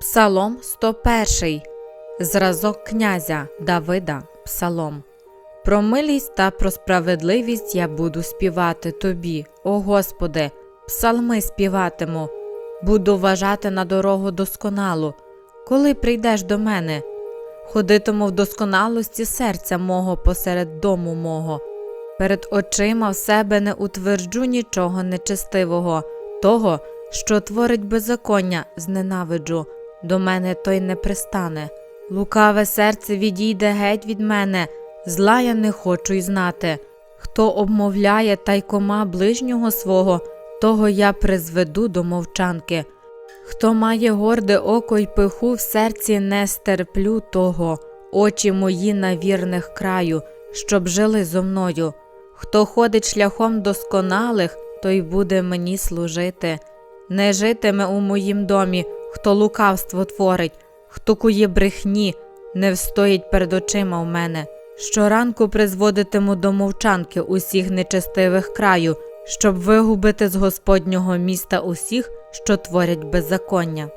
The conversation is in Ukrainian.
Псалом 101. Зразок князя Давида. Псалом. Про милість та про справедливість я буду співати тобі, о Господи, псалми співатиму, буду вважати на дорогу досконалу, коли прийдеш до мене. Ходитиму в досконалості серця мого посеред дому мого. Перед очима в себе не утверджу нічого нечестивого, того, що творить беззаконня, зненавиджу, до мене той не пристане. Лукаве серце відійде геть від мене, зла я не хочу й знати. Хто обмовляє тайкома ближнього свого, того я призведу до мовчанки. Хто має горде око й пиху в серці не стерплю того, очі мої на вірних краю, щоб жили зо мною. Хто ходить шляхом досконалих, той буде мені служити. Не житиме у моїм домі, хто лукавство творить, хто кує брехні, не встоїть перед очима в мене. Щоранку призводитиму до мовчанки усіх нечестивих краю, щоб вигубити з Господнього міста усіх, що творять беззаконня.